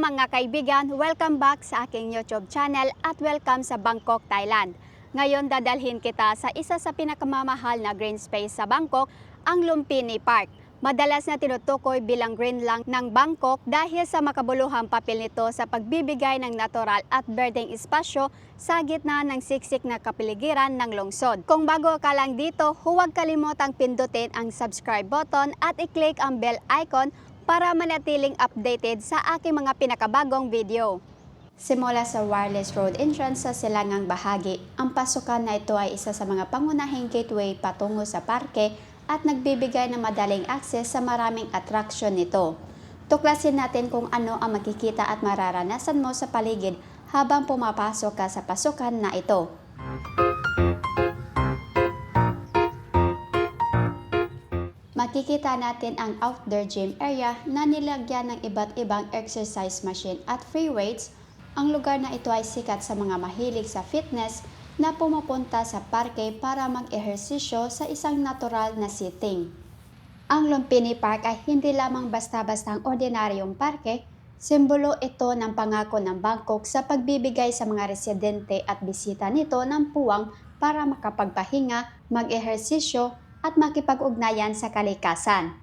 mga kaibigan, welcome back sa aking YouTube channel at welcome sa Bangkok, Thailand. Ngayon dadalhin kita sa isa sa pinakamamahal na green space sa Bangkok, ang Lumpini Park. Madalas na tinutukoy bilang green lang ng Bangkok dahil sa makabuluhang papel nito sa pagbibigay ng natural at berdeng espasyo sa gitna ng siksik na kapiligiran ng lungsod. Kung bago ka lang dito, huwag kalimutang pindutin ang subscribe button at i-click ang bell icon para manatiling updated sa aking mga pinakabagong video. Simula sa wireless road entrance sa silangang bahagi, ang pasukan na ito ay isa sa mga pangunahing gateway patungo sa parke at nagbibigay ng madaling access sa maraming attraction nito. Tuklasin natin kung ano ang makikita at mararanasan mo sa paligid habang pumapasok ka sa pasukan na ito. Makikita natin ang outdoor gym area na nilagyan ng iba't ibang exercise machine at free weights. Ang lugar na ito ay sikat sa mga mahilig sa fitness na pumupunta sa parke para mag-ehersisyo sa isang natural na setting. Ang Lumpini Park ay hindi lamang basta-bastang ordinaryong parke, simbolo ito ng pangako ng Bangkok sa pagbibigay sa mga residente at bisita nito ng puwang para makapagpahinga, mag-ehersisyo at makipag-ugnayan sa kalikasan.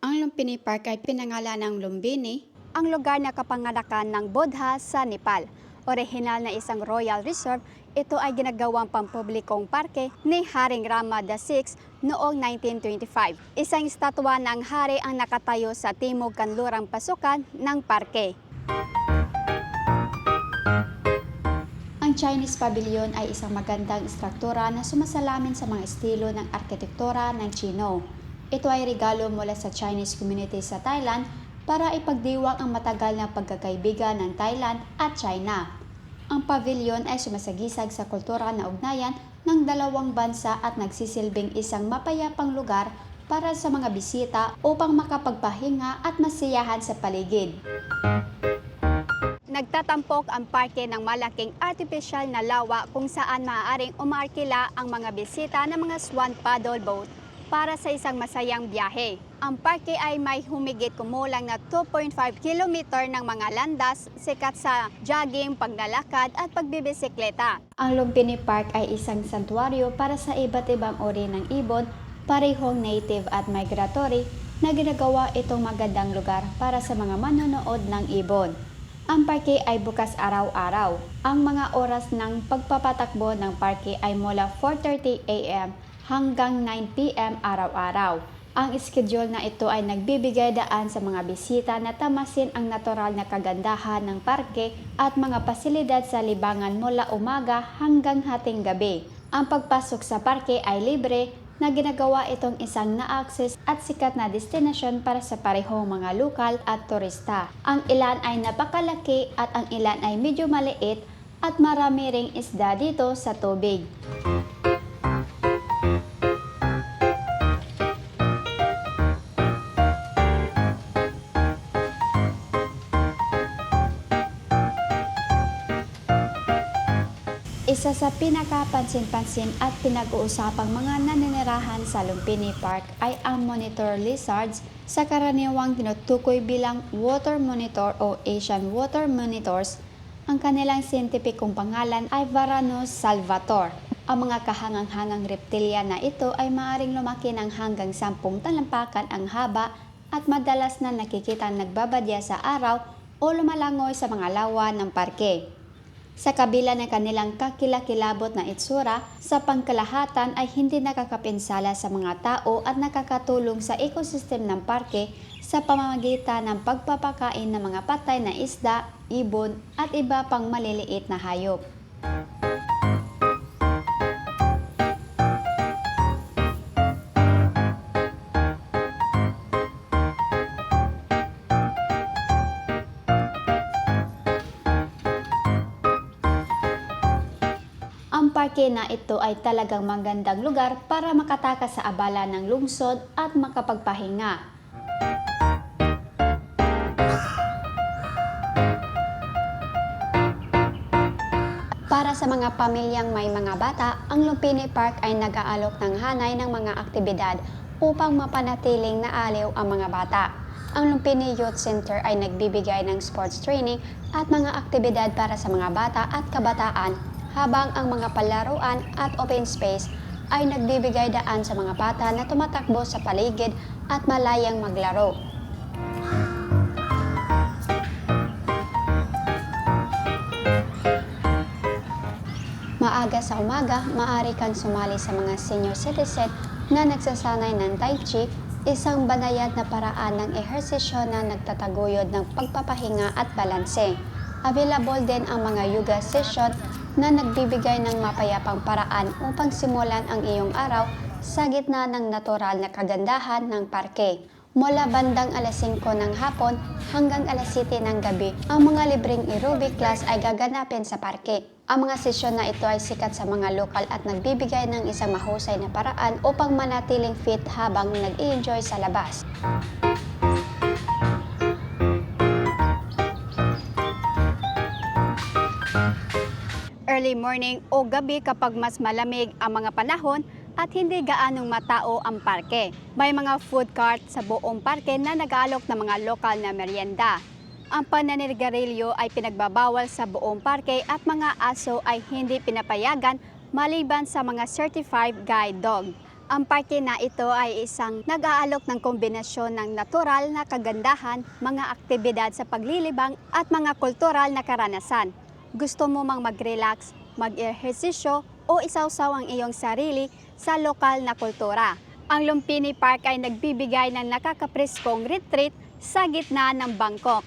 Ang Lumpini Park ay pinangalan ng Lumbini, ang lugar na kapanganakan ng Buddha sa Nepal. Orihinal na isang royal reserve, ito ay ginagawang pampublikong parke ni Haring Rama VI noong 1925. Isang estatwa ng hari ang nakatayo sa timog kanlurang pasukan ng parke. Ang Chinese Pavilion ay isang magandang istruktura na sumasalamin sa mga estilo ng arkitektura ng Chino. Ito ay regalo mula sa Chinese community sa Thailand para ipagdiwang ang matagal na pagkakaibigan ng Thailand at China. Ang pavilion ay sumasagisag sa kultura na ugnayan ng dalawang bansa at nagsisilbing isang mapayapang lugar para sa mga bisita upang makapagpahinga at masiyahan sa paligid. Nagtatampok ang parke ng malaking artificial na lawa kung saan maaaring umarkila ang mga bisita ng mga swan paddle boat para sa isang masayang biyahe. Ang parke ay may humigit kumulang na 2.5 kilometer ng mga landas, sikat sa jogging, paglalakad at pagbibisikleta. Ang Lumpini Park ay isang santuaryo para sa iba't ibang uri ng ibon, parehong native at migratory na ginagawa itong magandang lugar para sa mga manonood ng ibon. Ang parke ay bukas araw-araw. Ang mga oras ng pagpapatakbo ng parke ay mula 4.30 a.m. hanggang 9 p.m. araw-araw. Ang schedule na ito ay nagbibigay daan sa mga bisita na tamasin ang natural na kagandahan ng parke at mga pasilidad sa libangan mula umaga hanggang hating gabi. Ang pagpasok sa parke ay libre na ginagawa itong isang na-access at sikat na destinasyon para sa parehong mga lokal at turista. Ang ilan ay napakalaki at ang ilan ay medyo maliit at marami ring isda dito sa tubig. Isa sa pinakapansin-pansin at pinag-uusapang mga naninirahan sa Lumpini Park ay ang monitor lizards sa karaniwang tinutukoy bilang water monitor o Asian water monitors. Ang kanilang siyentipikong pangalan ay Varanus salvator. Ang mga kahangang-hangang reptilya na ito ay maaaring lumaki ng hanggang 10 talampakan ang haba at madalas na nakikita nagbabadya sa araw o lumalangoy sa mga lawa ng parke. Sa kabila ng kanilang kakilakilabot na itsura, sa pangkalahatan ay hindi nakakapinsala sa mga tao at nakakatulong sa ekosistem ng parke sa pamamagitan ng pagpapakain ng mga patay na isda, ibon at iba pang maliliit na hayop. Parke na ito ay talagang magandang lugar para makatakas sa abala ng lungsod at makapagpahinga. Para sa mga pamilyang may mga bata, ang Lumpini Park ay nag-aalok ng hanay ng mga aktibidad upang mapanatiling naaliw ang mga bata. ang Lumpini Youth Center ay nagbibigay ng sports training at mga aktibidad para sa mga bata at kabataan habang ang mga palaruan at open space ay nagbibigay daan sa mga bata na tumatakbo sa paligid at malayang maglaro. Maaga sa umaga, maaari kang sumali sa mga senior citizen na nagsasanay ng Tai Chi, isang banayad na paraan ng ehersisyo na nagtataguyod ng pagpapahinga at balanse. Available din ang mga yoga session na nagbibigay ng mapayapang paraan upang simulan ang iyong araw sa gitna ng natural na kagandahan ng parke. Mula bandang alas 5 ng hapon hanggang alas 7 ng gabi, ang mga libreng aerobic class ay gaganapin sa parke. Ang mga sesyon na ito ay sikat sa mga lokal at nagbibigay ng isang mahusay na paraan upang manatiling fit habang nag-enjoy sa labas. Early morning o gabi kapag mas malamig ang mga panahon at hindi gaanong matao ang parke. May mga food cart sa buong parke na nag-aalok ng mga lokal na merienda. Ang pananirigarilyo ay pinagbabawal sa buong parke at mga aso ay hindi pinapayagan maliban sa mga certified guide dog. Ang parke na ito ay isang nag-aalok ng kombinasyon ng natural na kagandahan, mga aktibidad sa paglilibang at mga kultural na karanasan. Gusto mo mang mag-relax, mag-ehersisyo o isawsaw ang iyong sarili sa lokal na kultura. Ang Lumpini Park ay nagbibigay ng nakakapreskong retreat sa gitna ng Bangkok.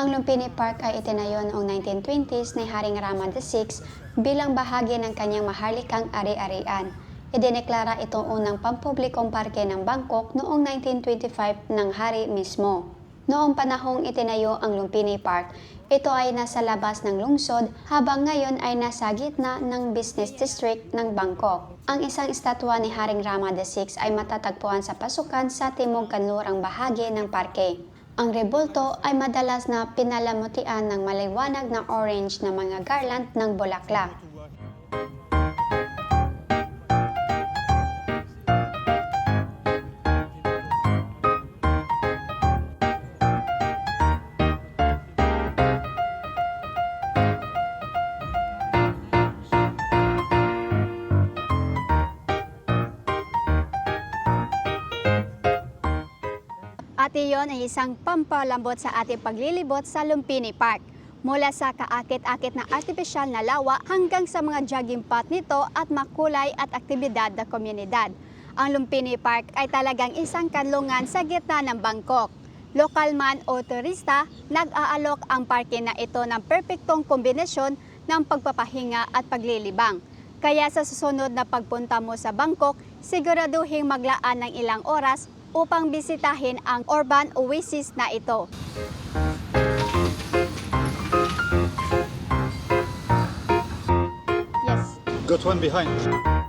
Ang Lumpini Park ay itinayo noong 1920s ni Haring Rama VI bilang bahagi ng kanyang maharlikang ari-arian. Idineklara itong unang pampublikong parke ng Bangkok noong 1925 ng hari mismo. Noong panahong itinayo ang Lumpini Park, ito ay nasa labas ng lungsod habang ngayon ay nasa gitna ng business district ng Bangkok. Ang isang estatwa ni Haring Rama VI ay matatagpuan sa pasukan sa timog kanlurang bahagi ng parke. Ang rebulto ay madalas na pinalamutian ng maliwanag na orange na mga garland ng bulaklak. At iyon ay isang pampalambot sa ating paglilibot sa Lumpini Park. Mula sa kaakit-akit na artipisyal na lawa hanggang sa mga jogging path nito at makulay at aktibidad na komunidad. Ang Lumpini Park ay talagang isang kanlungan sa gitna ng Bangkok. Lokal man o turista, nag-aalok ang parke na ito ng perpektong kombinasyon ng pagpapahinga at paglilibang. Kaya sa susunod na pagpunta mo sa Bangkok, siguraduhin maglaan ng ilang oras upang bisitahin ang urban oasis na ito. Yes. Got one behind.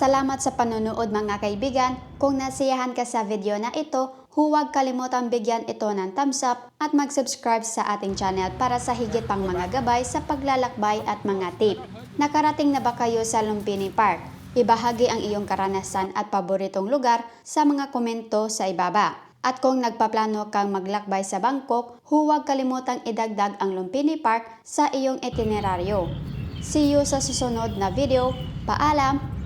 Salamat sa panonood mga kaibigan. Kung nasiyahan ka sa video na ito, huwag kalimutang bigyan ito ng thumbs up at mag-subscribe sa ating channel para sa higit pang mga gabay sa paglalakbay at mga tip. Nakarating na ba kayo sa Lumpini Park? Ibahagi ang iyong karanasan at paboritong lugar sa mga komento sa ibaba. At kung nagpaplano kang maglakbay sa Bangkok, huwag kalimutang idagdag ang Lumpini Park sa iyong itineraryo. See you sa susunod na video. Paalam!